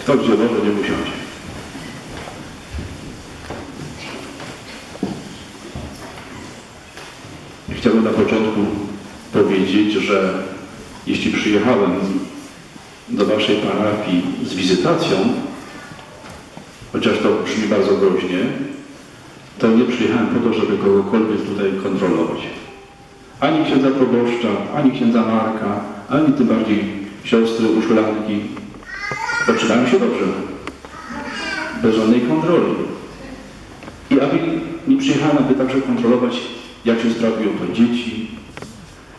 Kto gdzie może, nie usiądzie. Chciałbym na początku powiedzieć, że jeśli przyjechałem do Waszej parafii z wizytacją, chociaż to brzmi bardzo groźnie, to nie przyjechałem po to, żeby kogokolwiek tutaj kontrolować. Ani księdza proboszcza, ani księdza Marka, ani tym bardziej siostry uszulanki. Zaczynałem się dobrze. Bez żadnej kontroli. I aby nie przyjechałem, aby także kontrolować, jak się sprawują to dzieci,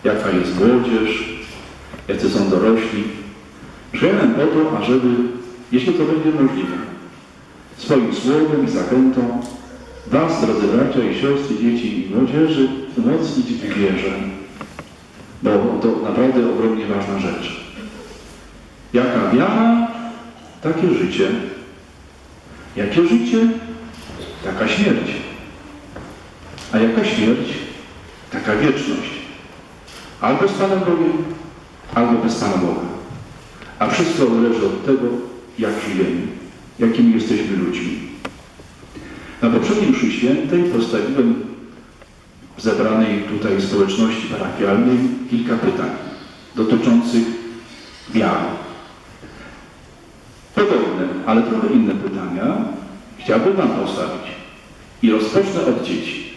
jaka jest młodzież, jacy są dorośli. Przyjechałem po to, ażeby, jeśli to będzie możliwe, swoim słowem i zachętą Was, drodzy bracia i siostry, dzieci i młodzieży, umocnić w wierze. Bo to naprawdę ogromnie ważna rzecz. Jaka wiara, takie życie. Jakie życie, taka śmierć. A jaka śmierć, taka wieczność. Albo z Panem Bogiem, albo bez Pana Boga. A wszystko zależy od tego, jak żyjemy, jakimi jesteśmy ludźmi. Na poprzedniej mszy świętej postawiłem zebranej tutaj społeczności parafialnej kilka pytań dotyczących wiary. Podobne, ale trochę inne pytania chciałbym Wam postawić i rozpocznę od dzieci.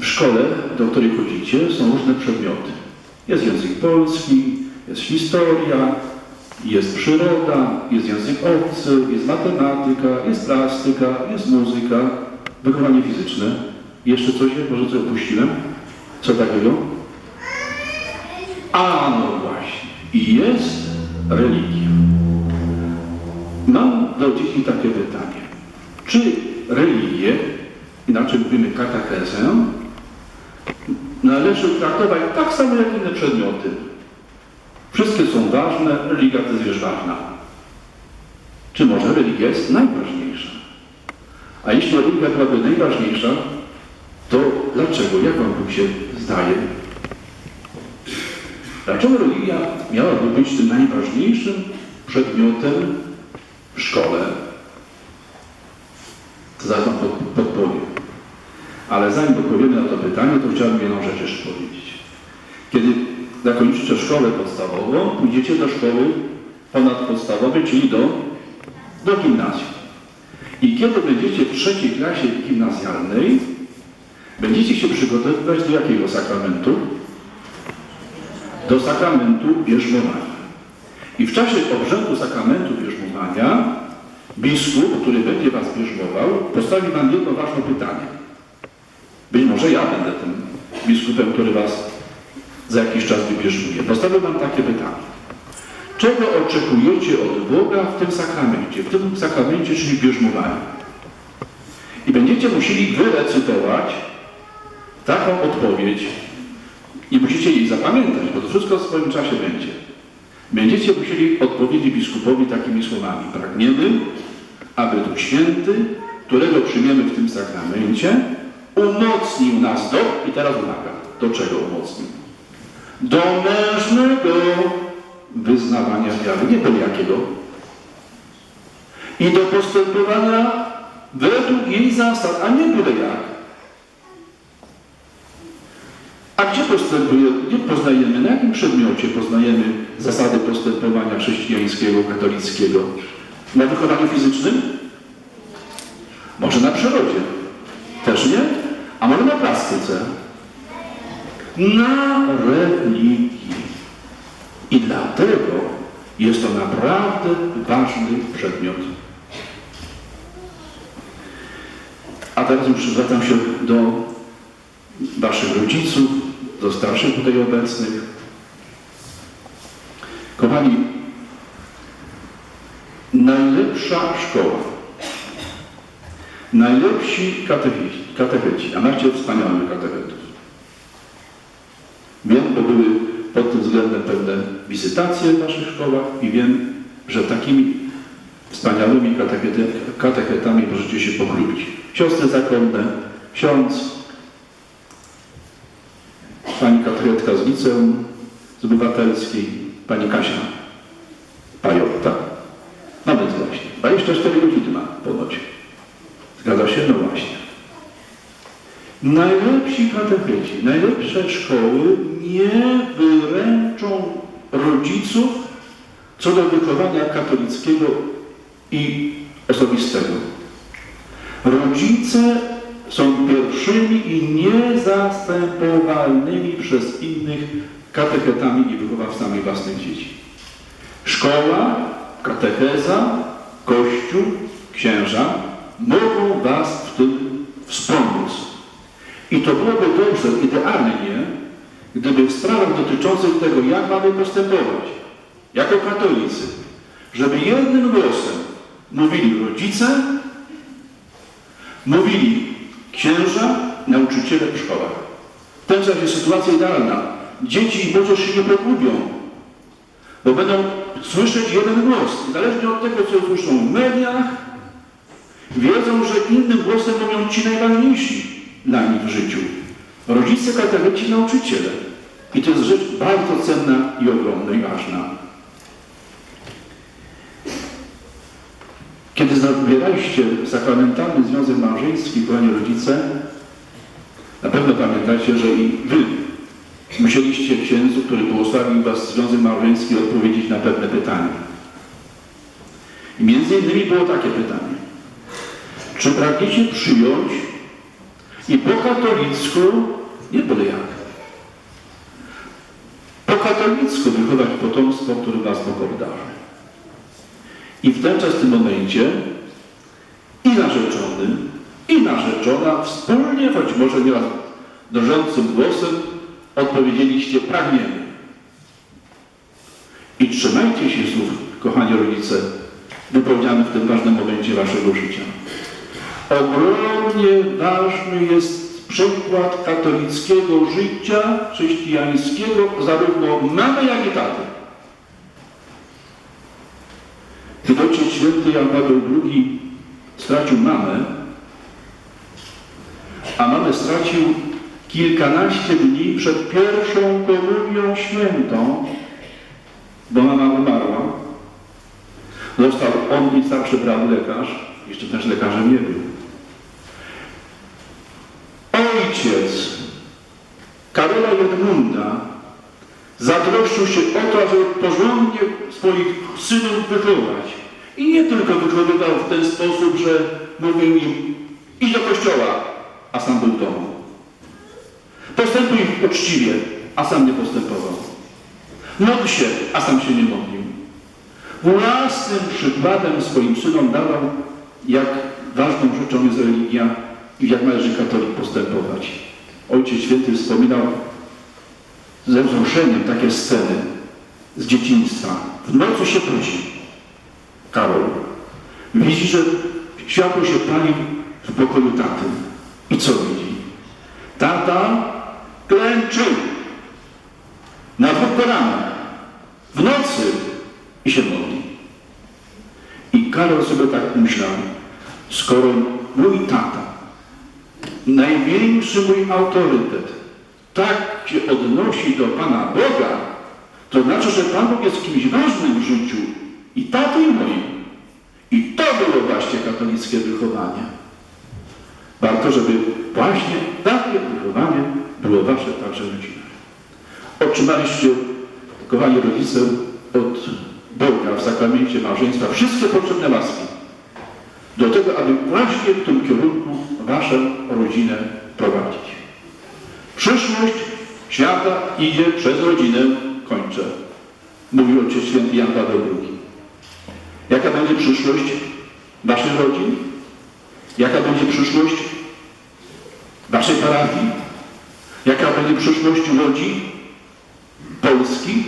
W szkole, do której chodzicie, są różne przedmioty. Jest język polski, jest historia, jest przyroda, jest język obcy, jest matematyka, jest plastyka, jest muzyka, wychowanie fizyczne. Jeszcze coś, może coś opuściłem? Co takiego? A, no właśnie. I jest religia. Mam do dzieci takie pytanie. Czy religię, inaczej mówimy katechezę, należy traktować tak samo jak inne przedmioty? Wszystkie są ważne, religia to jest ważna. Czy może religia jest najważniejsza? A jeśli religia byłaby najważniejsza, to dlaczego, jak Wam się zdaje? Dlaczego religia miałaby być tym najważniejszym przedmiotem w szkole? To zaraz Wam pod, podpowiem. Ale zanim odpowiemy na to pytanie, to chciałbym jedną rzecz jeszcze powiedzieć. Kiedy zakończycie szkołę podstawową, pójdziecie do szkoły ponadpodstawowej, czyli do, do gimnazjum. I kiedy będziecie w trzeciej klasie gimnazjalnej, będziecie się przygotowywać do jakiego sakramentu? Do sakramentu bierzmowania. I w czasie obrzędu sakramentu bierzmowania biskup, który będzie was bierzmował, postawi wam jedno ważne pytanie. Być może ja będę tym biskupem, który was za jakiś czas wybierzmuje. Postawię wam takie pytanie. Czego oczekujecie od Boga w tym sakramencie? W tym sakramencie, czyli bierzmowaniu. I będziecie musieli wyrecytować taką odpowiedź i musicie jej zapamiętać, bo to wszystko w swoim czasie będzie. Będziecie musieli odpowiedzieć biskupowi takimi słowami. Pragniemy, aby Duch Święty, którego przyjmiemy w tym sakramencie, umocnił nas do, i teraz uwaga, do czego umocnił? Do mężnego wyznawania wiary, nie byle jakiego. I do postępowania według jej zasad, a nie byle jak. A gdzie postępuje, gdzie poznajemy, na jakim przedmiocie poznajemy zasady postępowania chrześcijańskiego, katolickiego? Na wychowaniu fizycznym? Może na przyrodzie? Też nie? A może na plastyce? Na religii. I dlatego jest to naprawdę ważny przedmiot. A teraz już zwracam się do Waszych rodziców, do starszych tutaj obecnych. Kochani, najlepsza szkoła, najlepsi katecheci, a macie wspaniałych katechetów. Wiem, bo były pod tym względem pewne wizytacje w naszych szkołach i wiem, że takimi wspaniałymi katechetami możecie się pochlubić. Siostry zakonne, ksiądz, katechetka z liceum, z obywatelskiej, pani Kasia. Pajotta. No więc właśnie, 24 godziny ma ponoć. Zgadza się? No właśnie. Najlepsi katecheci, najlepsze szkoły nie wyręczą rodziców co do wychowania katolickiego i osobistego. Rodzice są pierwszymi i niezastępowalnymi przez innych katechetami i wychowawcami własnych dzieci. Szkoła, katecheza, kościół, księża mogą Was w tym wspomóc. I to byłoby dobrze, idealnie, gdyby w sprawach dotyczących tego, jak mamy postępować, jako katolicy, żeby jednym głosem mówili rodzice, mówili księża, nauczyciele w szkołach. W sensie jest sytuacja idealna. Dzieci i młodzież się nie pogubią, bo będą słyszeć jeden głos. Niezależnie od tego, co słyszą w mediach, wiedzą, że innym głosem mówią ci najważniejsi dla nich w życiu. Rodzice, katolici, nauczyciele. I to jest rzecz bardzo cenna i ogromna i ważna. Kiedy zawieraliście sakramentalny związek małżeński, kochani rodzice, na pewno pamiętacie, że i wy musieliście księdzu, który błogosławił was związek małżeński, odpowiedzieć na pewne pytania. I między innymi było takie pytanie. Czy pragniecie przyjąć i po katolicku, nie byle jak, po katolicku wychować potomstwo, które was Bóg obdarzy? I w ten czas, w tym momencie i narzeczony, i narzeczona wspólnie, choć może nieraz drżącym głosem, odpowiedzieliście pragniemy. I trzymajcie się słów, kochani rodzice, wypełniamy w tym ważnym momencie waszego życia. Ogromnie ważny jest przykład katolickiego życia chrześcijańskiego zarówno mamy, jak i taty. Kiedy Ojciec Święty Jan Paweł II stracił mamę, a mamę stracił kilkanaście dni przed pierwszą komunią świętą, bo mama umarła. Został on i starszy brat lekarz, jeszcze też lekarzem nie był. Ojciec Karola Jedmunda zatroszczył się o to, żeby porządnie swoich synów wychować. I nie tylko wychowywał w ten sposób, że mówił im idź do kościoła, a sam był w domu. Postępuj uczciwie, a sam nie postępował. Módl się, a sam się nie modlił. Własnym przykładem swoim synom dawał, jak ważną rzeczą jest religia i jak należy katolik postępować. Ojciec Święty wspominał ze wzruszeniem takie sceny z dzieciństwa. W nocy się budzi Karol. Widzi, że światło się pali w pokoju taty. I co widzi? Tata klęczył na dwóch kolanach w nocy i się modli. I Karol sobie tak myślał, skoro mój tata, największy mój autorytet, tak się odnosi do Pana Boga, to znaczy, że Pan Bóg jest kimś ważnym w życiu i i moim. I to było właśnie katolickie wychowanie. Warto, żeby właśnie takie wychowanie było wasze także rodzinne. Otrzymaliście, kochani rodzice, od Boga w sakramencie małżeństwa wszystkie potrzebne łaski do tego, aby właśnie w tym kierunku waszą rodzinę prowadzić. Przyszłość świata idzie przez rodzinę, kończę. Mówił Ojciec Święty Jan Paweł II. Jaka będzie przyszłość waszych rodzin? Jaka będzie przyszłość waszej parafii? Jaka będzie przyszłość ludzi Polski?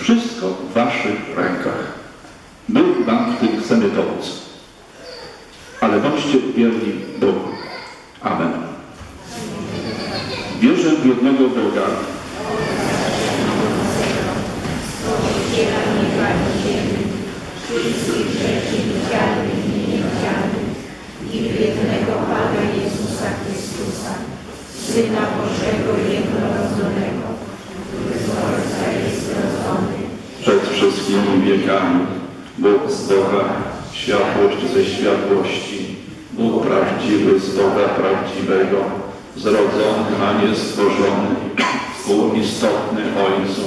Wszystko w waszych rękach. My wam w tym chcemy pomóc. Ale bądźcie wierni Bogu. Amen. Wierzę w jednego Boga, wszystkich rzeczy jednego Pana Jezusa Chrystusa, Syna który z jest przed wszystkimi wiekami. Bóg z Boga, światłość ze światłości, Bóg prawdziwy z Boga prawdziwego, zrodzony, a nie stworzony, współistotny Ojcu,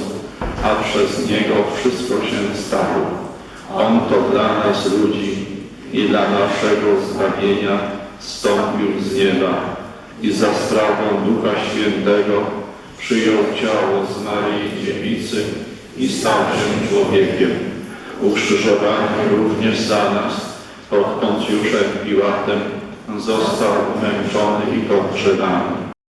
a przez Niego wszystko się stało. On to dla nas ludzi i dla naszego zbawienia stąpił z nieba i za sprawą Ducha Świętego przyjął ciało z Maryi Dziewicy i stał się człowiekiem. Ukrzyżowany również za nas pod Poncjuszem Piłatem został męczony i pogrzebany